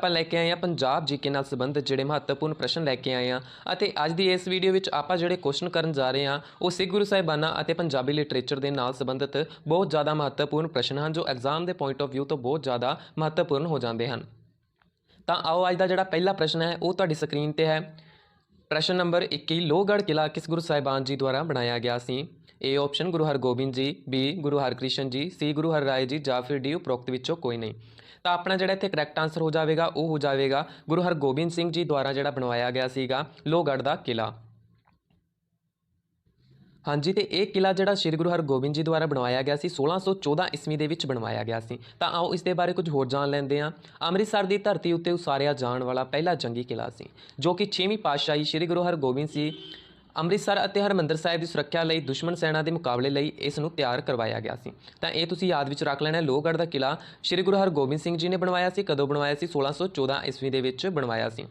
ਆਪਾਂ ਲੈ ਕੇ ਆਏ ਹਾਂ ਪੰਜਾਬ ਜੀਕੇ ਨਾਲ ਸੰਬੰਧਿਤ ਜਿਹੜੇ ਮਹੱਤਵਪੂਰਨ ਪ੍ਰਸ਼ਨ ਲੈ ਕੇ ਆਏ ਹਾਂ ਅਤੇ ਅੱਜ ਦੀ ਇਸ ਵੀਡੀਓ ਵਿੱਚ ਆਪਾਂ ਜਿਹੜੇ ਕੁਐਸਚਨ ਕਰਨ ਜਾ ਰਹੇ ਹਾਂ, ਉਹ ਸਿੱਖ ਗੁਰੂ ਸਾਹਿਬਾਨਾਂ ਅਤੇ ਪੰਜਾਬੀ ਲਿਟਰੇਚਰ ਦੇ ਨਾਲ ਸੰਬੰਧਿਤ ਬਹੁਤ ਜ਼ਿਆਦਾ ਮਹੱਤਵਪੂਰਨ ਪ੍ਰਸ਼ਨ ਹਨ, ਜੋ ਐਗਜ਼ਾਮ ਦੇ ਪੁਆਇੰਟ ਆਫ View ਤੋਂ ਬਹੁਤ ਜ਼ਿਆਦਾ ਮਹੱਤਵਪੂਰਨ ਹੋ ਜਾਂਦੇ ਹਨ। ਤਾਂ ਆਓ ਅੱਜ ਦਾ ਜਿਹੜਾ ਪਹਿਲਾ ਪ੍ਰਸ਼ਨ ਹੈ, ਉਹ ਤੁਹਾਡੀ ਸਕਰੀਨ ਤੇ ਹੈ। ਪ੍ਰਸ਼ਨ ਨੰਬਰ 21 ਲੋਹਗੜ੍ਹ ਕਿਲਾ ਕਿਸ ਗੁਰੂ ਸਾਹਿਬਾਨ ਜੀ ਦੁਆਰਾ ਬਣਾਇਆ ਗਿਆ ਸੀ? A option Guru Hargobind ji B Guru Harkrishan ਜੀ ਸੀ ਗੁਰੂ ਹਰ ਰਾਏ ਜੀ ਜਾਂ ਫਿਰ ਡੀ ਉਪਰੋਕਤ ਵਿੱਚੋਂ ਕੋਈ ਨਹੀਂ। ਤਾਂ ਆਪਣਾ ਜਿਹੜਾ ਇੱਥੇ ਕਰੈਕਟ ਆਨਸਰ ਹੋ ਜਾਵੇਗਾ, ਉਹ ਹੋ ਜਾਵੇਗਾ ਗੁਰੂ ਹਰਗੋਬਿੰਦ ਸਿੰਘ ਜੀ ਦੁਆਰਾ ਜਿਹੜਾ ਬਣਵਾਇਆ ਗਿਆ ਸੀਗਾ ਲੋਹਗੜ੍ਹ ਦਾ ਕਿਲਾ ਹਾਂਜੀ, ਤੇ ਇਹ ਕਿਲਾ ਜਿਹੜਾ ਸ੍ਰੀ ਗੁਰੂ ਹਰਗੋਬਿੰਦ ਜੀ ਦੁਆਰਾ ਬਣਵਾਇਆ ਗਿਆ ਸੀ 1614 ਈਸਵੀ ਦੇ ਵਿੱਚ ਬਣਵਾਇਆ ਗਿਆ ਸੀ। ਤਾਂ ਆਓ ਇਸ ਦੇ ਬਾਰੇ ਕੁਝ ਹੋਰ ਜਾਣ ਲੈਂਦੇ ਹਾਂ। ਅੰਮ੍ਰਿਤਸਰ ਦੀ ਧਰਤੀ ਉੱਤੇ ਉਸਾਰਿਆ ਜਾਣ ਵਾਲਾ ਪਹਿਲਾ ਜੰਗੀ ਕਿਲਾ ਸੀ, ਜੋ ਕਿ 6ਵੀਂ ਪਾਤਸ਼ਾਹੀ ਸ੍ਰੀ ਗੁਰੂ ਹਰਗੋਬਿੰਦ ਸੀ ਅੰਮ੍ਰਿਤਸਰ ਅਤੇ ਹਰਮੰਦਰ ਸਾਹਿਬ ਦੀ ਸੁਰੱਖਿਆ ਲਈ ਦੁਸ਼ਮਣ ਸੈਨਾ ਦੇ ਮੁਕਾਬਲੇ ਲਈ ਇਸ ਨੂੰ ਤਿਆਰ ਕਰਵਾਇਆ ਗਿਆ ਸੀ। ਤਾਂ ਇਹ ਤੁਸੀਂ ਯਾਦ ਵਿੱਚ ਰੱਖ ਲੈਣਾ ਲੋਹਗੜ੍ਹ ਦਾ ਕਿਲਾ ਸ੍ਰੀ ਗੁਰੂ ਹਰਗੋਬਿੰਦ ਸਿੰਘ ਜੀ ਨੇ ਬਣਵਾਇਆ ਸੀ, ਕਦੋਂ ਬਣਵਾਇਆ ਸੀ? 1614 ਈਸਵੀ ਦੇ ਵਿੱਚ ਬਣਵਾਇਆ ਸੀ।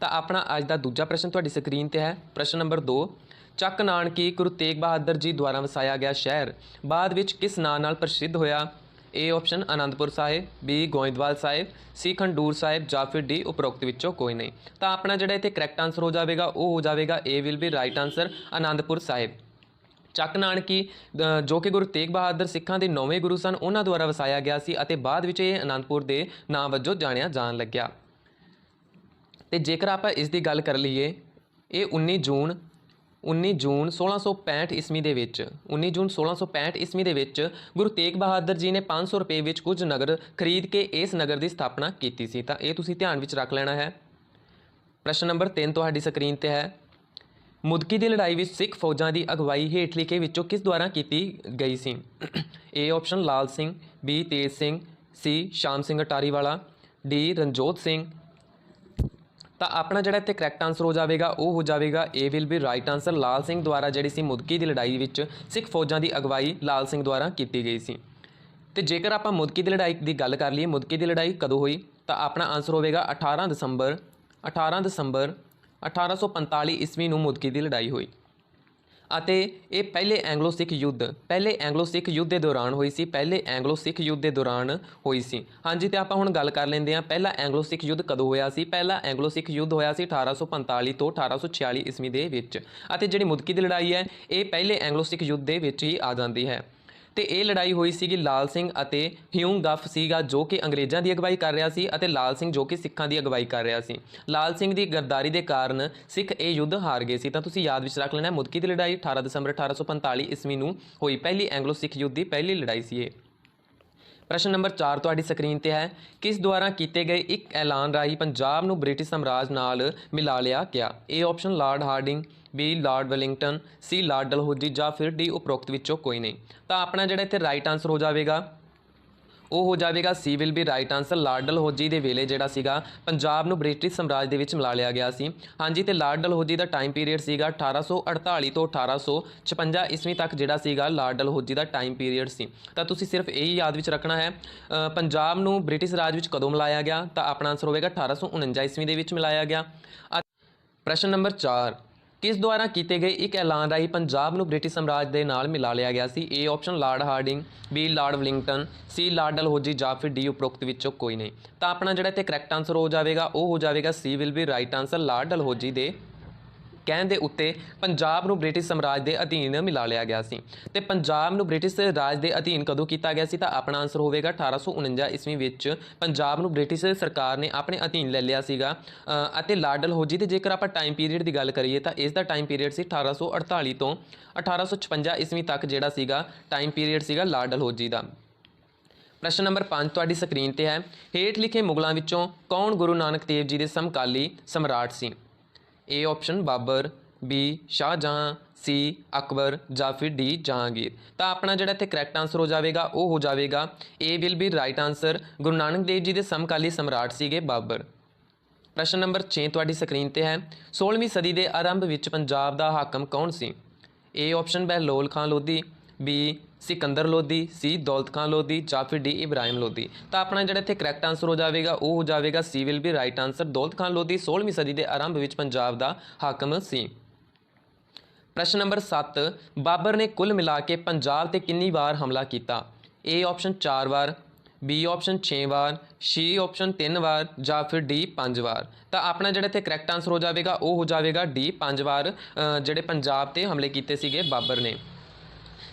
ਤਾਂ ਆਪਣਾ ਅੱਜ ਦਾ ਦੂਜਾ ਪ੍ਰਸ਼ਨ ਤੁਹਾਡੀ ਸਕਰੀਨ ਤੇ ਹੈ। ਪ੍ਰਸ਼ਨ ਨੰਬਰ 2 ਚੱਕ ਨਾਨਕੀ ਗੁਰੂ ਤੇਗ ਬਹਾਦਰ ਜੀ ਦੁਆਰਾ ਵਸਾਇਆ ਗਿਆ ਸ਼ਹਿਰ, ਬਾਅਦ ਵਿੱਚ ਕਿਸ ਨਾਂ ਨਾਲ ਪ੍ਰਸਿੱਧ ਹੋਇਆ? A option Anandpur Sahib B Goindwal Sahib C Khadur Sahib ਜਾਂ ਫਿਰ ਡੀ ਉਪਰੋਕਤ ਵਿੱਚੋਂ ਕੋਈ ਨਹੀਂ। ਤਾਂ ਆਪਣਾ ਜਿਹੜਾ ਇੱਥੇ ਕਰੈਕਟ ਆਨਸਰ ਹੋ ਜਾਵੇਗਾ, ਉਹ ਹੋ ਜਾਵੇਗਾ A will be right answer Anandpur Sahib Chak Nanaki ਜੋ ਕਿ ਗੁਰੂ ਤੇਗ ਬਹਾਦਰ ਸਿੱਖਾਂ ਦੇ ਨੌਵੇਂ ਗੁਰੂ ਸਨ, ਉਹਨਾਂ ਦੁਆਰਾ ਵਸਾਇਆ ਗਿਆ ਸੀ ਅਤੇ ਬਾਅਦ ਵਿੱਚ ਇਹ ਆਨੰਦਪੁਰ ਦੇ ਨਾਂ ਵਜੋਂ ਜਾਣਿਆ ਜਾਣ ਲੱਗਿਆ। ਤੇ ਜੇਕਰ ਆਪਾਂ ਇਸ ਦੀ ਗੱਲ ਕਰ ਲਈਏ, ਇਹ 19 ਜੂਨ 19 ਜੂਨ 1665 ਈਸਵੀ ਦੇ ਵਿੱਚ 19 ਜੂਨ 1665 ਈਸਵੀ ਦੇ ਵਿੱਚ ਗੁਰੂ ਤੇਗ ਬਹਾਦਰ ਜੀ ਨੇ 500 ਰੁਪਏ ਵਿੱਚ ਕੁਝ ਨਗਰ ਖਰੀਦ ਕੇ ਇਸ ਨਗਰ ਦੀ ਸਥਾਪਨਾ ਕੀਤੀ ਸੀ। ਤਾਂ ਇਹ ਤੁਸੀਂ ਧਿਆਨ ਵਿੱਚ ਰੱਖ ਲੈਣਾ ਹੈ। ਪ੍ਰਸ਼ਨ ਨੰਬਰ 3 ਤੁਹਾਡੀ ਸਕਰੀਨ ਤੇ ਹੈ। ਮੁਦਕੀ ਦੀ ਲੜਾਈ ਵਿੱਚ ਸਿੱਖ ਫੌਜਾਂ ਦੀ ਅਗਵਾਈ ਹੇਠ ਲਿਖੇ ਵਿੱਚੋਂ ਕਿਸ ਦੁਆਰਾ ਕੀਤੀ ਗਈ ਸੀ? A option Lal Singh B Tej Singh C ਸ਼ਾਮ ਸਿੰਘ ਅਟਾਰੀ ਵਾਲਾ ਡੀ ਰਣਜੋਤ ਸਿੰਘ ਤਾਂ ਆਪਣਾ ਜਿਹੜਾ ਇੱਥੇ ਕਰੈਕਟ ਆਨਸਰ ਹੋ ਜਾਵੇਗਾ, ਉਹ ਹੋ ਜਾਵੇਗਾ A will be right answer Lal Singh ਦੁਆਰਾ ਜਿਹੜੀ ਸੀ ਮੁਦਕੀ ਦੀ ਲੜਾਈ ਵਿੱਚ ਸਿੱਖ ਫੌਜਾਂ ਦੀ ਅਗਵਾਈ ਲਾਲ ਸਿੰਘ ਦੁਆਰਾ ਕੀਤੀ ਗਈ ਸੀ। ਤੇ ਜੇਕਰ ਆਪਾਂ ਮੁਦਕੀ ਦੀ ਲੜਾਈ ਦੀ ਗੱਲ ਕਰ ਲਈਏ, ਮੁਦਕੀ ਦੀ ਲੜਾਈ ਕਦੋਂ ਹੋਈ? ਤਾਂ ਆਪਣਾ ਆਨਸਰ ਹੋਵੇਗਾ 18 ਦਸੰਬਰ 18 ਦਸੰਬਰ 1845 ਈਸਵੀ ਨੂੰ ਮੁਦਕੀ ਦੀ ਲੜਾਈ ਹੋਈ। ਅਤੇ ਇਹ ਪਹਿਲੇ ਐਂਗਲੋ ਸਿੱਖ ਯੁੱਧ, ਪਹਿਲੇ ਐਂਗਲੋ ਸਿੱਖ ਯੁੱਧ ਦੇ ਦੌਰਾਨ ਹੋਈ ਸੀ, ਪਹਿਲੇ ਐਂਗਲੋ ਸਿੱਖ ਯੁੱਧ ਦੇ ਦੌਰਾਨ ਹੋਈ ਸੀ। ਹਾਂਜੀ, ਤੇ ਆਪਾਂ ਹੁਣ ਗੱਲ ਕਰ ਲੈਂਦੇ ਹਾਂ, ਪਹਿਲਾ ਐਂਗਲੋ ਸਿੱਖ ਯੁੱਧ ਕਦੋਂ ਹੋਇਆ ਸੀ? ਪਹਿਲਾ ਐਂਗਲੋ ਸਿੱਖ ਯੁੱਧ ਹੋਇਆ ਸੀ 1845 ਤੋਂ 1846 ਈਸਵੀ ਦੇ ਵਿੱਚ। ਅਤੇ ਜਿਹੜੀ ਮੁਦਕੀ ਦੀ ਲੜਾਈ ਹੈ, ਇਹ ਪਹਿਲੇ ਐਂਗਲੋ ਸਿੱਖ ਯੁੱਧ ਦੇ ਵਿੱਚ ਹੀ ਆ ਜਾਂਦੀ ਹੈ। ਤੇ ਇਹ ਲੜਾਈ ਹੋਈ ਸੀਗੀ ਲਾਲ ਸਿੰਘ ਅਤੇ ਹਿਊਂਗ ਗਫ ਸੀਗਾ ਜੋ ਕਿ ਅੰਗਰੇਜ਼ਾਂ ਦੀ ਅਗਵਾਈ ਕਰ ਰਿਹਾ ਸੀ ਅਤੇ ਲਾਲ ਸਿੰਘ ਜੋ ਕਿ ਸਿੱਖਾਂ ਦੀ ਅਗਵਾਈ ਕਰ ਰਿਹਾ ਸੀ। ਲਾਲ ਸਿੰਘ ਦੀ ਗਰਦਾਰੀ ਦੇ ਕਾਰਨ ਸਿੱਖ ਇਹ ਯੁੱਧ ਹਾਰ ਗਏ ਸੀ। ਤਾਂ ਤੁਸੀਂ ਯਾਦ ਵਿੱਚ ਰੱਖ ਲੈਣਾ ਹੈ, ਮੁਦਕੀ ਦੀ ਲੜਾਈ 18 ਦਸੰਬਰ 1845 ਈਸਵੀ ਨੂੰ ਹੋਈ ਪਹਿਲੀ ਐਂਗਲੋ ਸਿੱਖ ਯੁੱਧ ਦੀ ਪਹਿਲੀ ਲੜਾਈ ਸੀ ਇਹ। ਪ੍ਰਸ਼ਨ ਨੰਬਰ 4 ਤੁਹਾਡੀ ਸਕਰੀਨ ਤੇ ਹੈ। ਕਿਸ ਦੁਆਰਾ ਕੀਤੇ ਗਏ ਇੱਕ ਐਲਾਨ ਰਾਹੀਂ ਪੰਜਾਬ ਨੂੰ ਬ੍ਰਿਟਿਸ਼ ਸਾਮਰਾਜ ਨਾਲ ਮਿਲਾ ਲਿਆ ਗਿਆ? A option Lord Hardinge B Lord Wellington C Lord Dalhousie ਜਾਂ ਫਿਰ ਡੀ ਉਪਰੋਕਤ ਵਿੱਚੋਂ ਕੋਈ ਨਹੀਂ। ਤਾਂ ਆਪਣਾ ਜਿਹੜਾ ਇੱਥੇ ਰਾਈਟ ਆਨਸਰ ਹੋ ਜਾਵੇਗਾ। ਉਹ ਹੋ ਜਾਵੇਗਾ C will be right answer Lord Dalhousie ਦੇ ਵੇਲੇ ਜਿਹੜਾ ਸੀਗਾ, ਪੰਜਾਬ ਨੂੰ ਬ੍ਰਿਟਿਸ਼ ਸਾਮਰਾਜ ਦੇ ਵਿੱਚ ਮਿਲਾ ਲਿਆ ਗਿਆ ਸੀ। ਹਾਂਜੀ, ਤੇ ਲਾਰਡ ਡਲਹੌਜੀ ਦਾ ਟਾਈਮ ਪੀਰੀਅਡ ਸੀਗਾ 1848 ਤੋਂ 1856 ਈਸਵੀ ਤੱਕ ਜਿਹੜਾ ਸੀਗਾ ਲਾਰਡ ਡਲਹੌਜੀ ਦਾ ਟਾਈਮ ਪੀਰੀਅਡ ਸੀ। ਤਾਂ ਤੁਸੀਂ ਸਿਰਫ ਇਹ ਹੀ ਯਾਦ ਵਿੱਚ ਰੱਖਣਾ ਹੈ ਪੰਜਾਬ ਨੂੰ ਬ੍ਰਿਟਿਸ਼ ਰਾਜ ਵਿੱਚ ਕਦੋਂ ਮਿਲਾਇਆ ਗਿਆ? ਤਾਂ ਆਪਣਾ ਆਨਸਰ ਹੋਵੇਗਾ 1849 ਈਸਵੀ ਦੇ ਵਿੱਚ ਮਿਲਾਇਆ ਗਿਆ। ਅਤੇ ਪ੍ਰਸ਼ਨ ਨੰਬਰ 4 ਕਿਸ ਦੁਆਰਾ ਕੀਤੇ ਗਏ ਇੱਕ ਐਲਾਨ ਰਾਹੀਂ ਪੰਜਾਬ ਨੂੰ ਬ੍ਰਿਟਿਸ਼ ਸਾਮਰਾਜ ਦੇ ਨਾਲ ਮਿਲਾ ਲਿਆ ਗਿਆ ਸੀ? A option Lord Hardinge, B Lord Wellington, C Lord Dalhousie ਜਾਂ ਫਿਰ ਡੀ ਉਪਰੋਕਤ ਵਿੱਚੋਂ ਕੋਈ ਨਹੀਂ। ਤਾਂ ਆਪਣਾ ਜਿਹੜਾ ਇੱਥੇ ਕਰੈਕਟ ਆਨਸਰ ਹੋ ਜਾਵੇਗਾ, ਉਹ ਹੋ ਜਾਵੇਗਾ C will be right answer Lord Dalhousie ਦੇ ਕਹਿਣ ਦੇ ਉੱਤੇ ਪੰਜਾਬ ਨੂੰ ਬ੍ਰਿਟਿਸ਼ ਸਾਮਰਾਜ ਦੇ ਅਧੀਨ ਮਿਲਾ ਲਿਆ ਗਿਆ ਸੀ। ਤੇ ਪੰਜਾਬ ਨੂੰ ਬ੍ਰਿਟਿਸ਼ ਰਾਜ ਦੇ ਅਧੀਨ ਕਦੋਂ ਕੀਤਾ ਗਿਆ ਸੀ ਤਾਂ ਆਪਣਾ ਆਨਸਰ ਹੋਵੇਗਾ 1849 ਈਸਵੀ ਵਿੱਚ। ਪੰਜਾਬ ਨੂੰ ਬ੍ਰਿਟਿਸ਼ ਸਰਕਾਰ ਨੇ ਆਪਣੇ ਅਧੀਨ ਲੈ ਲਿਆ ਸੀਗਾ। ਅਤੇ ਲਾਡਲ ਹੋਜੀ ਤੇ ਜੇਕਰ ਆਪਾਂ ਟਾਈਮ ਪੀਰੀਅਡ ਦੀ ਗੱਲ ਕਰੀਏ ਤਾਂ ਇਸ ਦਾ ਟਾਈਮ ਪੀਰੀਅਡ ਸੀ 1848 ਤੋਂ 1856 ਈਸਵੀ ਤੱਕ ਜਿਹੜਾ ਸੀਗਾ ਟਾਈਮ ਪੀਰੀਅਡ ਸੀਗਾ ਲਾਡਲ ਹੋਜੀ ਦਾ। ਪ੍ਰਸ਼ਨ ਨੰਬਰ 5 ਤੁਹਾਡੀ ਸਕਰੀਨ ਤੇ ਹੈ। ਹੇਠ ਲਿਖੇ ਮੁਗਲਾਂ ਵਿੱਚੋਂ ਕੌਣ ਗੁਰੂ ਨਾਨਕ ਦੇਵ ਜੀ ਦੇ ਸਮਕਾਲੀ ਸਮਰਾਟ ਸੀ? A option Babur B Shahjahan C Akbar ਜਾਂ ਫਿਰ ਡੀ ਜਹਾਂਗੀਰ। ਤਾਂ ਆਪਣਾ ਜਿਹੜਾ ਇੱਥੇ ਕਰੈਕਟ ਆਨਸਰ ਹੋ ਜਾਵੇਗਾ, ਉਹ ਹੋ ਜਾਵੇਗਾ A will be right answer Guru Nanak Dev ji ਦੇ ਸਮਕਾਲੀ ਸਮਰਾਟ ਸੀਗੇ ਬਾਬਰ। ਪ੍ਰਸ਼ਨ ਨੰਬਰ 6 ਤੁਹਾਡੀ ਸਕਰੀਨ ਤੇ ਹੈ। 16ਵੀਂ ਸਦੀ ਦੇ ਆਰੰਭ ਵਿੱਚ ਪੰਜਾਬ ਦਾ ਹਾਕਮ ਕੌਣ ਸੀ? A option Bahlol Khan Lodhi B Sikandar Lodhi, C Daulat Khan Lodhi ਜਾਂ ਫਿਰ ਡੀ ਇਬਰਾਹਿਮ ਲੋਧੀ। ਤਾਂ ਆਪਣਾ ਜਿਹੜਾ ਇੱਥੇ ਕਰੈਕਟ ਆਨਸਰ ਹੋ ਜਾਵੇਗਾ, ਉਹ ਹੋ ਜਾਵੇਗਾ C will be right answer Daulat Khan Lodhi 16ਵੀਂ ਸਦੀ ਦੇ ਆਰੰਭ ਵਿੱਚ ਪੰਜਾਬ ਦਾ ਹਾਕਮ ਸੀ। ਪ੍ਰਸ਼ਨ ਨੰਬਰ 7 ਬਾਬਰ ਨੇ ਕੁੱਲ ਮਿਲਾ ਕੇ ਪੰਜਾਬ ਤੇ ਕਿੰਨੀ ਵਾਰ ਹਮਲਾ ਕੀਤਾ? ਏ ਆਪਸ਼ਨ 4 ਵਾਰ ਬੀ ਆਪਸ਼ਨ 6 ਵਾਰ ਸੀ ਆਪਸ਼ਨ 3 ਵਾਰ ਜਾਂ ਫਿਰ ਡੀ 5 ਵਾਰ। ਤਾਂ ਆਪਣਾ ਜਿਹੜਾ ਇੱਥੇ ਕਰੈਕਟ ਆਨਸਰ ਹੋ ਜਾਵੇਗਾ, ਉਹ ਹੋ ਜਾਵੇਗਾ ਡੀ 5 ਵਾਰ ਜਿਹੜੇ ਪੰਜਾਬ ਤੇ ਹਮਲੇ ਕੀਤੇ ਸੀਗੇ ਬਾਬਰ ਨੇ।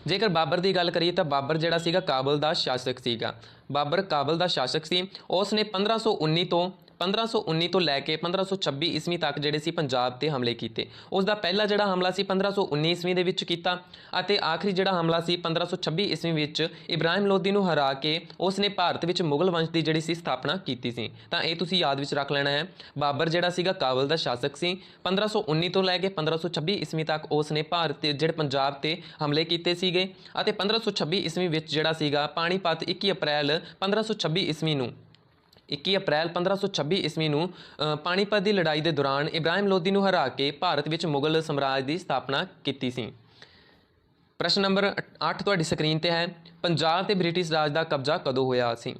ਜੇਕਰ ਬਾਬਰ ਦੀ ਗੱਲ ਕਰੀਏ ਤਾਂ ਬਾਬਰ ਜਿਹੜਾ ਸੀਗਾ ਕਾਬਲ ਦਾ ਸ਼ਾਸਕ ਸੀਗਾ। ਬਾਬਰ ਕਾਬਲ ਦਾ ਸ਼ਾਸਕ ਸੀ। ਉਸ ਨੇ 1519 ਤੋਂ 1519 ਤੋਂ ਲੈ ਕੇ 1526 ਈਸਵੀ ਤੱਕ ਜਿਹੜੇ ਸੀ ਪੰਜਾਬ ਤੇ ਹਮਲੇ ਕੀਤੇ। ਉਸ ਦਾ ਪਹਿਲਾ ਜਿਹੜਾ ਹਮਲਾ ਸੀ 1519 ਈਸਵੀ ਦੇ ਵਿੱਚ ਕੀਤਾ ਅਤੇ ਆਖਰੀ ਜਿਹੜਾ ਹਮਲਾ ਸੀ 1526 ਈਸਵੀ ਵਿੱਚ ਇਬਰਾਹਿਮ ਲੋਧੀ ਨੂੰ ਹਰਾ ਕੇ ਉਸ ਨੇ ਭਾਰਤ ਵਿੱਚ ਮੁਗਲ ਵੰਸ਼ ਦੀ ਜਿਹੜੀ ਸੀ ਸਥਾਪਨਾ ਕੀਤੀ ਸੀ। ਤਾਂ ਇਹ ਤੁਸੀਂ ਯਾਦ ਵਿੱਚ ਰੱਖ ਲੈਣਾ ਹੈ। ਬਾਬਰ ਜਿਹੜਾ ਸੀਗਾ ਕਾਬਲ ਦਾ ਸ਼ਾਸਕ ਸੀ। 1519 ਤੋਂ ਲੈ ਕੇ 1526 ਈਸਵੀ ਤੱਕ ਉਸ ਨੇ ਭਾਰਤ ਤੇ ਜਿਹੜੇ ਪੰਜਾਬ ਤੇ ਹਮਲੇ ਕੀਤੇ ਸੀਗੇ ਅਤੇ 1526 ਈਸਵੀ ਵਿੱਚ ਜਿਹੜਾ ਸੀਗਾ ਪਾਣੀਪਤ 21 ਅਪ੍ਰੈਲ 1526 ਈਸਵੀ ਨੂੰ 21 ਅਪ੍ਰੈਲ 1526 ਈਸਵੀ ਨੂੰ ਪਾਣੀਪਤ ਦੀ ਲੜਾਈ ਦੇ ਦੌਰਾਨ ਇਬਰਾਹਿਮ ਲੋਧੀ ਨੂੰ ਹਰਾ ਕੇ ਭਾਰਤ ਵਿੱਚ ਮੁਗਲ ਸਮਰਾਜ ਦੀ ਸਥਾਪਨਾ ਕੀਤੀ ਸੀ। ਪ੍ਰਸ਼ਨ ਨੰਬਰ 8 ਤੁਹਾਡੀ ਸਕਰੀਨ ਤੇ ਹੈ, ਪੰਜਾਬ ਤੇ ਬ੍ਰਿਟਿਸ਼ ਰਾਜ ਦਾ ਕਬਜ਼ਾ ਕਦੋਂ ਹੋਇਆ ਸੀ?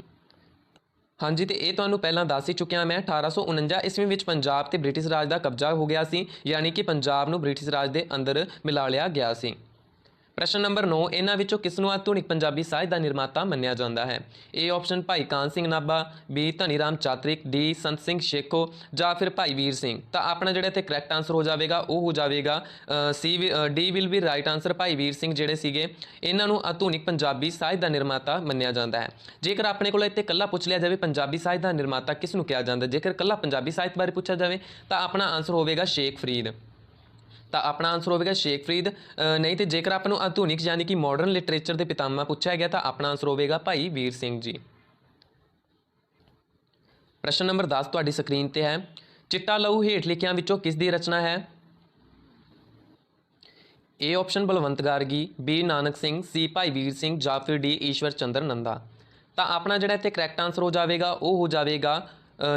ਹਾਂਜੀ, ਤੇ ਇਹ ਤੁਹਾਨੂੰ ਪਹਿਲਾਂ ਦੱਸ ਹੀ ਚੁੱਕਿਆ ਮੈਂ 1849 ਈਸਵੀ ਵਿੱਚ ਪੰਜਾਬ ਤੇ ਬ੍ਰਿਟਿਸ਼ ਰਾਜ ਦਾ ਕਬਜ਼ਾ ਹੋ ਗਿਆ ਸੀ, ਯਾਨੀ ਕਿ ਪੰਜਾਬ ਨੂੰ ਬ੍ਰਿਟਿਸ਼ ਰਾਜ ਦੇ ਅੰਦਰ ਮਿਲਾ ਲਿਆ ਗਿਆ ਸੀ। ਪ੍ਰਸ਼ਨ ਨੰਬਰ 9 ਇਹਨਾਂ ਵਿੱਚੋਂ ਕਿਸ ਨੂੰ ਆਧੁਨਿਕ ਪੰਜਾਬੀ ਸਾਹਿਤ ਦਾ ਨਿਰਮਾਤਾ ਮੰਨਿਆ ਜਾਂਦਾ ਹੈ? A option Bhai Kahn Singh Nabha B Dhaniram Chatrik D Sant Singh Sekhon ਜਾਂ ਫਿਰ ਭਾਈ ਵੀਰ ਸਿੰਘ। ਤਾਂ ਆਪਣਾ ਜਿਹੜਾ ਇੱਥੇ ਕਰੈਕਟ ਆਨਸਰ ਹੋ ਜਾਵੇਗਾ, ਉਹ ਹੋ ਜਾਵੇਗਾ C D will be right answer Bhai Vir Singh ਜਿਹੜੇ ਸੀਗੇ, ਇਹਨਾਂ ਨੂੰ ਆਧੁਨਿਕ ਪੰਜਾਬੀ ਸਾਹਿਤ ਦਾ ਨਿਰਮਾਤਾ ਮੰਨਿਆ ਜਾਂਦਾ ਹੈ। ਜੇਕਰ ਆਪਣੇ ਕੋਲ ਇੱਥੇ ਕੱਲਾ ਪੁੱਛ ਲਿਆ ਜਾਵੇ, ਪੰਜਾਬੀ ਸਾਹਿਤ ਦਾ ਨਿਰਮਾਤਾ ਕਿਸ ਨੂੰ ਕਿਹਾ ਜਾਂਦਾ? ਜੇਕਰ ਕੱਲਾ ਪੰਜਾਬੀ ਸਾਹਿਤ ਬਾਰੇ ਪੁੱਛਿਆ ਜਾਵੇ, ਤਾਂ ਆਪਣਾ ਆਨਸਰ ਹੋਵੇਗਾ ਸ਼ੇਖ ਫਰੀਦ। ਤਾਂ ਆਪਣਾ ਆਨਸਰ ਹੋਵੇਗਾ ਸ਼ੇਖ ਫਰੀਦ ਨਹੀਂ ਤੇ ਜੇਕਰ ਆਪਾਂ ਨੂੰ ਆਧੁਨਿਕ ਯਾਨੀ ਕਿ ਮਾਡਰਨ ਲਿਟਰੇਚਰ ਦੇ ਪਿਤਾਮਾ ਪੁੱਛਿਆ ਗਿਆ ਤਾਂ ਆਪਣਾ ਆਨਸਰ ਹੋਵੇਗਾ ਭਾਈ ਵੀਰ ਸਿੰਘ ਜੀ। ਪ੍ਰਸ਼ਨ ਨੰਬਰ 10 ਤੁਹਾਡੀ ਸਕਰੀਨ ਤੇ ਹੈ। ਚਿੱਟਾ ਲਹੂ ਹੇਠ ਲਿਖਿਆਂ ਵਿੱਚੋਂ ਕਿਸ ਦੀ ਰਚਨਾ ਹੈ? A option Balwant Gargi B Nanak Singh C Bhai Vir Singh ਜਾਂ ਫਿਰ ਡੀ ਈਸ਼ਵਰ ਚੰਦਰ ਨੰਦਾ। ਤਾਂ ਆਪਣਾ ਜਿਹੜਾ ਇੱਥੇ ਕਰੈਕਟ ਆਨਸਰ ਹੋ ਜਾਵੇਗਾ, ਉਹ ਹੋ ਜਾਵੇਗਾ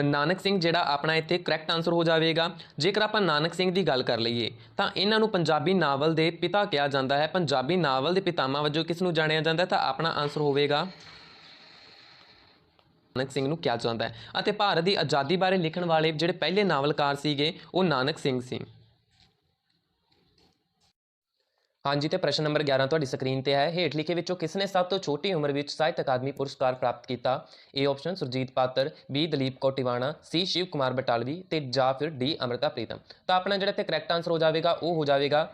ਨਾਨਕ ਸਿੰਘ ਜਿਹੜਾ ਆਪਣਾ ਇੱਥੇ ਕਰੈਕਟ ਆਨਸਰ ਹੋ ਜਾਵੇਗਾ। ਜੇਕਰ ਆਪਾਂ ਨਾਨਕ ਸਿੰਘ ਦੀ ਗੱਲ ਕਰ ਲਈਏ, ਤਾਂ ਇਹਨਾਂ ਨੂੰ ਪੰਜਾਬੀ ਨਾਵਲ ਦੇ ਪਿਤਾ ਕਿਹਾ ਜਾਂਦਾ ਹੈ। ਪੰਜਾਬੀ ਨਾਵਲ ਦੇ ਪਿਤਾਮਾ ਵਜੋਂ ਕਿਸ ਨੂੰ ਜਾਣਿਆ ਜਾਂਦਾ ਤਾਂ ਆਪਣਾ ਆਨਸਰ ਹੋਵੇਗਾ ਨਾਨਕ ਸਿੰਘ ਨੂੰ ਕਿਹਾ ਜਾਂਦਾ ਹੈ। ਅਤੇ ਭਾਰਤ ਦੀ ਆਜ਼ਾਦੀ ਬਾਰੇ ਲਿਖਣ ਵਾਲੇ ਜਿਹੜੇ ਪਹਿਲੇ ਨਾਵਲਕਾਰ ਸੀਗੇ, ਉਹ ਨਾਨਕ ਸਿੰਘ ਸੀ। ਹਾਂਜੀ, ਤੇ ਪ੍ਰਸ਼ਨ ਨੰਬਰ 11 ਤੁਹਾਡੀ ਸਕਰੀਨ ਤੇ ਹੈ। ਹੇਠ ਲਿਖੇ ਵਿੱਚੋਂ ਕਿਸ ਨੇ ਸਭ ਤੋਂ ਛੋਟੀ ਉਮਰ ਵਿੱਚ ਸਾਹਿਤ ਅਕਾਦਮੀ ਪੁਰਸਕਾਰ ਪ੍ਰਾਪਤ ਕੀਤਾ? A option Surjit Patar B Dalip Kaur Tiwana C Shiv Kumar Batalvi ਤੇ ਜਾਂ ਫਿਰ ਡੀ ਅਮ੍ਰਿਤਾ ਪ੍ਰੀਤਮ। ਤਾਂ ਆਪਣਾ ਜਿਹੜਾ ਇੱਥੇ ਕਰੈਕਟ ਆਨਸਰ ਹੋ ਜਾਵੇਗਾ, ਉਹ ਹੋ ਜਾਵੇਗਾ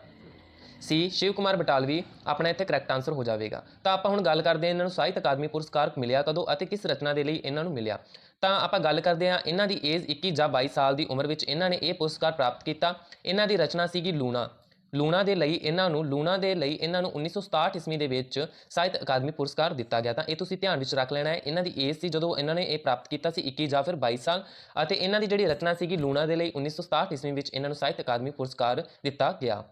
ਸੀ ਸ਼ਿਵ ਕੁਮਾਰ ਬਟਾਲਵੀ। ਆਪਣਾ ਇੱਥੇ ਕਰੈਕਟ ਆਨਸਰ ਹੋ ਜਾਵੇਗਾ। ਤਾਂ ਆਪਾਂ ਹੁਣ ਗੱਲ ਕਰਦੇ ਹਾਂ ਇਹਨਾਂ ਨੂੰ ਸਾਹਿਤ ਅਕਾਦਮੀ ਪੁਰਸਕਾਰ ਮਿਲਿਆ ਕਦੋਂ ਅਤੇ ਕਿਸ ਰਚਨਾ ਦੇ ਲਈ ਇਹਨਾਂ ਨੂੰ ਮਿਲਿਆ? ਤਾਂ ਆਪਾਂ ਗੱਲ ਕਰਦੇ ਹਾਂ ਇਹਨਾਂ ਦੀ ਏਜ 21 ਜਾਂ 22 ਸਾਲ ਦੀ ਉਮਰ ਵਿੱਚ ਇਹਨਾਂ ਨੇ ਇਹ ਪੁਰਸਕਾਰ ਪ੍ਰਾਪਤ ਕੀਤਾ। ਇਹਨਾਂ ਦੀ ਰਚਨਾ ਸੀਗੀ ਲੂਣਾ। ਲੂਣਾ ਦੇ ਲਈ ਇਹਨਾਂ ਨੂੰ, ਲੂਣਾ ਦੇ ਲਈ ਇਹਨਾਂ ਨੂੰ 1967 ਈਸਵੀ ਦੇ ਵਿੱਚ ਸਾਹਿਤ ਅਕਾਦਮੀ ਪੁਰਸਕਾਰ ਦਿੱਤਾ ਗਿਆ ਤਾਂ ਇਹ ਤੁਸੀਂ ਧਿਆਨ ਵਿੱਚ ਰੱਖ ਲੈਣਾ ਹੈ, ਇਹਨਾਂ ਦੀ ਏਜ ਸੀ ਜਦੋਂ ਇਹਨਾਂ ਨੇ ਇਹ ਪ੍ਰਾਪਤ ਕੀਤਾ ਸੀ 21 ਜਾਂ ਫਿਰ 22 ਸਾਲ ਅਤੇ ਇਹਨਾਂ ਦੀ ਜਿਹੜੀ ਰਚਨਾ ਸੀਗੀ ਲੂਣਾ ਦੇ ਲਈ 1967 ਈਸਵੀ ਵਿੱਚ ਇਹਨਾਂ ਨੂੰ ਸਾਹਿਤ ਅਕਾਦਮੀ ਪੁਰਸਕਾਰ ਦਿੱਤਾ ਗਿਆ।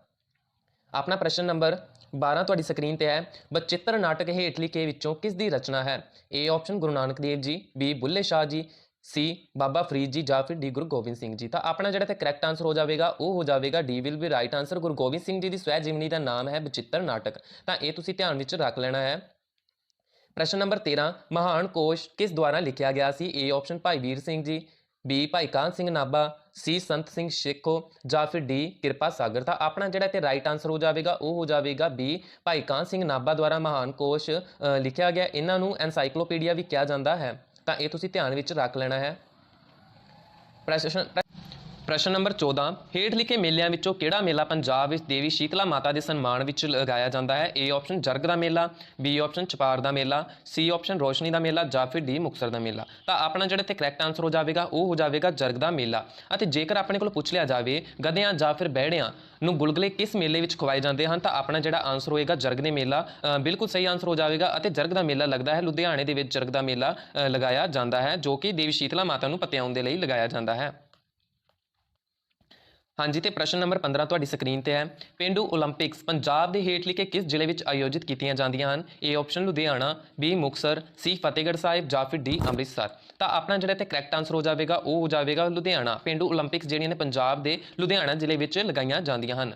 ਆਪਣਾ ਪ੍ਰਸ਼ਨ ਨੰਬਰ 12 ਤੁਹਾਡੀ ਸਕਰੀਨ ਤੇ ਹੈ, ਬਚਿੱਤਰ ਨਾਟਕ ਹੇਠ ਲਿਖੇ ਵਿੱਚੋਂ ਕਿਸ ਦੀ ਰਚਨਾ ਹੈ? ਏ ਆਪਸ਼ਨ ਗੁਰੂ ਨਾਨਕ ਦੇਵ ਜੀ ਬੀ ਬੁੱਲੇ ਸ਼ਾਹ ਜੀ ਸੀ, ਬਾਬਾ ਫਰੀਦ ਜੀ ਜਾਂ ਫਿਰ ਡੀ ਗੁਰੂ ਗੋਬਿੰਦ ਸਿੰਘ ਜੀ। ਤਾਂ ਆਪਣਾ ਜਿਹੜਾ ਤੇ ਕਰੈਕਟ ਆਨਸਰ ਹੋ ਜਾਵੇਗਾ, ਉਹ ਹੋ ਜਾਵੇਗਾ D will be right answer Guru Gobind Singh ji ਦੀ ਸਵੈ ਜੀਵਨੀ ਦਾ ਨਾਮ ਹੈ ਬਚਿੱਤਰ ਨਾਟਕ। ਤਾਂ ਇਹ ਤੁਸੀਂ ਧਿਆਨ ਵਿੱਚ ਰੱਖ ਲੈਣਾ ਹੈ। ਪ੍ਰਸ਼ਨ ਨੰਬਰ 13 ਮਹਾਨ ਕੋਸ਼ ਕਿਸ ਦੁਆਰਾ ਲਿਖਿਆ ਗਿਆ ਸੀ? A option Bhai Vir Singh ji B ਭਾਈ ਕਾਨ ਸਿੰਘ ਨਾਭਾ ਸੀ ਸੰਤ ਸਿੰਘ ਸ਼ੇਖੋ ਜਾਂ ਫਿਰ ਡੀ ਕਿਰਪਾ ਸਾਗਰ। ਤਾਂ ਆਪਣਾ ਜਿਹੜਾ ਤੇ ਰਾਈਟ ਆਨਸਰ ਹੋ ਜਾਵੇਗਾ, ਉਹ ਹੋ ਜਾਵੇਗਾ ਬੀ ਭਾਈ ਕਾਨ ਸਿੰਘ ਨਾਭਾ ਦੁਆਰਾ ਮਹਾਨ ਕੋਸ਼ ਲਿਖਿਆ ਗਿਆ। ਇਹਨਾਂ ਨੂੰ ਐਨਸਾਈਕਲੋਪੀਡੀਆ ਵੀ ਕਿਹਾ ਜਾਂਦਾ ਹੈ। ਤਾਂ ਇਹ ਤੁਸੀਂ ਧਿਆਨ ਵਿੱਚ ਰੱਖ ਲੈਣਾ ਹੈ। ਪ੍ਰਸ਼ਨ ਪ੍ਰਸ਼ਨ ਨੰਬਰ 14 ਹੇਠ ਲਿਖੇ ਮੇਲਿਆਂ ਵਿੱਚੋਂ ਕਿਹੜਾ ਮੇਲਾ ਪੰਜਾਬ ਵਿੱਚ ਦੇਵੀ ਸ਼ੀਤਲਾ ਮਾਤਾ ਦੇ ਸਨਮਾਨ ਵਿੱਚ ਲਗਾਇਆ ਜਾਂਦਾ ਹੈ? ਏ ਆਪਸ਼ਨ ਜਰਗ ਦਾ ਮੇਲਾ, ਬੀ ਆਪਸ਼ਨ ਛਪਾਰ ਦਾ ਮੇਲਾ, ਸੀ ਆਪਸ਼ਨ ਰੋਸ਼ਨੀ ਦਾ ਮੇਲਾ ਜਾਂ ਫਿਰ ਡੀ ਮੁਕਤਸਰ ਦਾ ਮੇਲਾ। ਤਾਂ ਆਪਣਾ ਜਿਹੜਾ ਤੇ ਕਰੈਕਟ ਆਨਸਰ ਹੋ ਜਾਵੇਗਾ, ਉਹ ਹੋ ਜਾਵੇਗਾ ਜਰਗ ਦਾ ਮੇਲਾ। ਅਤੇ ਜੇਕਰ ਆਪਣੇ ਕੋਲ ਪੁੱਛ ਲਿਆ ਜਾਵੇ, ਗਧਿਆਂ ਜਾਂ ਫਿਰ ਬਹਿੜਿਆਂ ਨੂੰ ਗੁਲਗੁਲੇ ਕਿਸ ਮੇਲੇ ਵਿੱਚ ਖਵਾਏ ਜਾਂਦੇ ਹਨ, ਤਾਂ ਆਪਣਾ ਜਿਹੜਾ ਆਨਸਰ ਹੋਏਗਾ ਜਰਗ ਦੇ ਮੇਲਾ ਬਿਲਕੁਲ ਸਹੀ ਆਨਸਰ ਹੋ ਜਾਵੇਗਾ ਅਤੇ ਜਰਗ ਦਾ ਮੇਲਾ ਲੱਗਦਾ ਹੈ, ਲੁਧਿਆਣੇ ਦੇ ਵਿੱਚ ਜਰਗ ਦਾ ਮੇਲਾ ਲਗਾਇਆ ਜਾਂਦਾ ਹੈ, ਜੋ ਕਿ ਦੇਵੀ ਸ਼ੀਤਲਾ ਮਾਤਾ ਨੂੰ ਪਤਿਆਉਣ ਦੇ ਲਈ ਲਗਾਇਆ ਜਾਂਦਾ ਹੈ। ਹਾਂਜੀ, ਤੇ ਪ੍ਰਸ਼ਨ ਨੰਬਰ 15 ਤੁਹਾਡੀ ਸਕਰੀਨ ਤੇ ਹੈ। ਪਿੰਡੂ 올림픽ਸ ਪੰਜਾਬ ਦੇ ਹੇਠ ਲਿਖੇ ਕਿਸ ਜ਼ਿਲ੍ਹੇ ਵਿੱਚ ਆਯੋਜਿਤ ਕੀਤੀਆਂ ਜਾਂਦੀਆਂ ਹਨ? A option Ludhiana B Muktsar C Fatehgarh Sahib ਜਾਂ ਫਿਰ ਡੀ ਅੰਮ੍ਰਿਤਸਰ। ਤਾਂ ਆਪਣਾ ਜਿਹੜਾ ਤੇ ਕਰੈਕਟ ਆਨਸਰ ਹੋ ਜਾਵੇਗਾ, ਉਹ ਹੋ ਜਾਵੇਗਾ ਲੁਧਿਆਣਾ। ਪਿੰਡੂ 올림픽ਸ ਜਿਹੜੀਆਂ ਨੇ ਪੰਜਾਬ ਦੇ ਲੁਧਿਆਣਾ ਜ਼ਿਲ੍ਹੇ ਵਿੱਚ ਲਗਾਈਆਂ ਜਾਂਦੀਆਂ ਹਨ।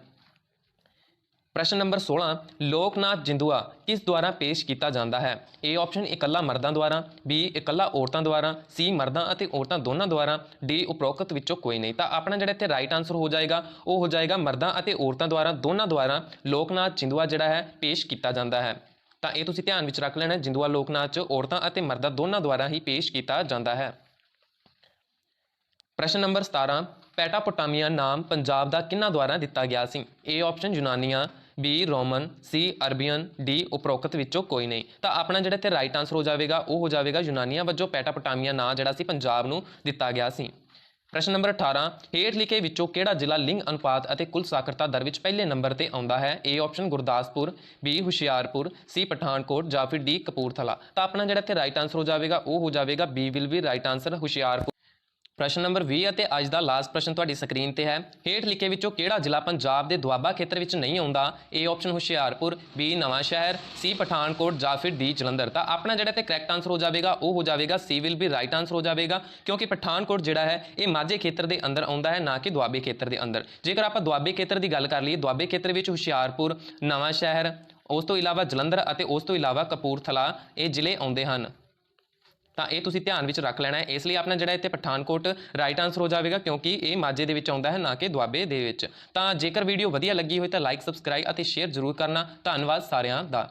ਪ੍ਰਸ਼ਨ ਨੰਬਰ 16 ਲੋਕਨਾਥ ਜਿੰਦੂਆ ਕਿਸ ਦੁਆਰਾ ਪੇਸ਼ ਕੀਤਾ ਜਾਂਦਾ ਹੈ? ਏ ਆਪਸ਼ਨ ਇਕੱਲਾ ਮਰਦਾਂ ਦੁਆਰਾ ਬੀ ਇਕੱਲਾ ਔਰਤਾਂ ਦੁਆਰਾ ਸੀ ਮਰਦਾਂ ਅਤੇ ਔਰਤਾਂ ਦੋਨਾਂ ਦੁਆਰਾ ਡੀ ਉਪਰੋਕਤ ਵਿੱਚੋਂ ਕੋਈ ਨਹੀਂ। ਤਾਂ ਆਪਣਾ ਜਿਹੜਾ ਇੱਥੇ ਰਾਈਟ ਆਨਸਰ ਹੋ ਜਾਏਗਾ, ਉਹ ਹੋ ਜਾਏਗਾ ਮਰਦਾਂ ਅਤੇ ਔਰਤਾਂ ਦੁਆਰਾ, ਦੋਨਾਂ ਦੁਆਰਾ ਲੋਕਨਾਥ ਜਿੰਦੂਆ ਜਿਹੜਾ ਹੈ, ਪੇਸ਼ ਕੀਤਾ ਜਾਂਦਾ ਹੈ। ਤਾਂ ਇਹ ਤੁਸੀਂ ਧਿਆਨ ਵਿੱਚ ਰੱਖ ਲੈਣਾ, ਜਿੰਦੂਆ ਲੋਕ ਨਾਚ ਔਰਤਾਂ ਅਤੇ ਮਰਦਾਂ ਦੋਨਾਂ ਦੁਆਰਾ ਹੀ ਪੇਸ਼ ਕੀਤਾ ਜਾਂਦਾ ਹੈ। ਪ੍ਰਸ਼ਨ ਨੰਬਰ 17 ਪੈਟਾਪੋਟਾਮੀਆ ਨਾਮ ਪੰਜਾਬ ਦਾ ਕਿਹਨਾਂ ਦੁਆਰਾ ਦਿੱਤਾ ਗਿਆ ਸੀ? ਏ ਆਪਸ਼ਨ ਯੂਨਾਨੀਆਂ B Roman C Arabian D ਉਪਰੋਕਤ ਵਿੱਚੋਂ ਕੋਈ ਨਹੀਂ। ਤਾਂ ਆਪਣਾ ਜਿਹੜਾ ਇੱਥੇ ਰਾਈਟ ਆਨਸਰ ਹੋ ਜਾਵੇਗਾ, ਉਹ ਹੋ ਜਾਵੇਗਾ ਯੂਨਾਨੀਆਂ ਵਜੋਂ ਪੈਟਾਪੋਟਾਮੀਆ ਨਾਂ ਜਿਹੜਾ ਸੀ ਪੰਜਾਬ ਨੂੰ ਦਿੱਤਾ ਗਿਆ ਸੀ। ਪ੍ਰਸ਼ਨ ਨੰਬਰ 18 ਹੇਠ ਲਿਖੇ ਵਿੱਚੋਂ ਕਿਹੜਾ ਜ਼ਿਲ੍ਹਾ ਲਿੰਗ ਅਨੁਪਾਤ ਅਤੇ ਕੁੱਲ ਸਾਖਰਤਾ ਦਰ ਵਿੱਚ ਪਹਿਲੇ ਨੰਬਰ ਤੇ ਆਉਂਦਾ ਹੈ? A option Gurdaspur B Hoshiarpur C Pathankot ਜਾਂ ਫਿਰ ਡੀ ਕਪੂਰਥਲਾ। ਤਾਂ ਆਪਣਾ ਜਿਹੜਾ ਇੱਥੇ ਰਾਈਟ ਆਨਸਰ ਹੋ ਜਾਵੇਗਾ, ਉਹ ਹੋ ਜਾਵੇਗਾ B will be right answer Hoshiarpur. ਪ੍ਰਸ਼ਨ ਨੰਬਰ 20 ਅਤੇ ਅੱਜ ਦਾ ਲਾਸਟ ਪ੍ਰਸ਼ਨ ਤੁਹਾਡੀ ਸਕਰੀਨ ਤੇ ਹੈ। ਹੇਠ ਲਿਖੇ ਵਿੱਚੋਂ ਕਿਹੜਾ ਜ਼ਿਲ੍ਹਾ ਪੰਜਾਬ ਦੇ ਦੁਆਬਾ ਖੇਤਰ ਵਿੱਚ ਨਹੀਂ ਆਉਂਦਾ? ਏ ਆਪਸ਼ਨ ਹੁਸ਼ਿਆਰਪੁਰ ਬੀ ਨਵਾਂ ਸ਼ਹਿਰ ਸੀ ਪਠਾਨਕੋਟ ਜਾਂ ਫਿਰ ਡੀ ਜਲੰਧਰ। ਤਾਂ ਆਪਣਾ ਜਿਹੜਾ ਤੇ ਕਰੈਕਟ ਆਨਸਰ ਹੋ ਜਾਵੇਗਾ, ਉਹ ਹੋ ਜਾਵੇਗਾ C will be right answer ਹੋ ਜਾਵੇਗਾ, ਕਿਉਂਕਿ ਪਠਾਨਕੋਟ ਜਿਹੜਾ ਹੈ, ਇਹ ਮਾਝੇ ਖੇਤਰ ਦੇ ਅੰਦਰ ਆਉਂਦਾ ਹੈ, ਨਾ ਕਿ ਦੁਆਬੇ ਖੇਤਰ ਦੇ ਅੰਦਰ। ਜੇਕਰ ਆਪਾਂ ਦੁਆਬੇ ਖੇਤਰ ਦੀ ਗੱਲ ਕਰ ਲਈਏ, ਦੁਆਬੇ ਖੇਤਰ ਵਿੱਚ ਹੁਸ਼ਿਆਰਪੁਰ ਨਵਾਂ ਸ਼ਹਿਰ ਉਸ ਤੋਂ ਇਲਾਵਾ ਜਲੰਧਰ ਅਤੇ ਉਸ ਤੋਂ ਇਲਾਵਾ ਕਪੂਰਥਲਾ ਇਹ ਜ਼ਿਲ੍ਹੇ ਆਉਂਦੇ ਹਨ। ਤਾਂ ਇਹ ਤੁਸੀਂ ਧਿਆਨ ਵਿੱਚ ਰੱਖ ਲੈਣਾ ਹੈ। ਇਸ ਲਈ ਆਪਣਾ ਜਿਹੜਾ ਇੱਥੇ ਪਠਾਨਕੋਟ ਰਾਈਟ ਆਨਸਰ ਹੋ ਜਾਵੇਗਾ, ਕਿਉਂਕਿ ਇਹ ਮਾਝੇ ਦੇ ਵਿੱਚ ਆਉਂਦਾ ਹੈ, ਨਾ ਕਿ ਦੁਆਬੇ ਦੇ ਵਿੱਚ। ਤਾਂ ਜੇਕਰ ਵੀਡੀਓ ਵਧੀਆ ਲੱਗੀ ਹੋਈ ਤਾਂ ਲਾਈਕ ਸਬਸਕ੍ਰਾਈਬ ਅਤੇ ਸ਼ੇਅਰ ਜ਼ਰੂਰ ਕਰਨਾ। ਧੰਨਵਾਦ ਸਾਰਿਆਂ ਦਾ।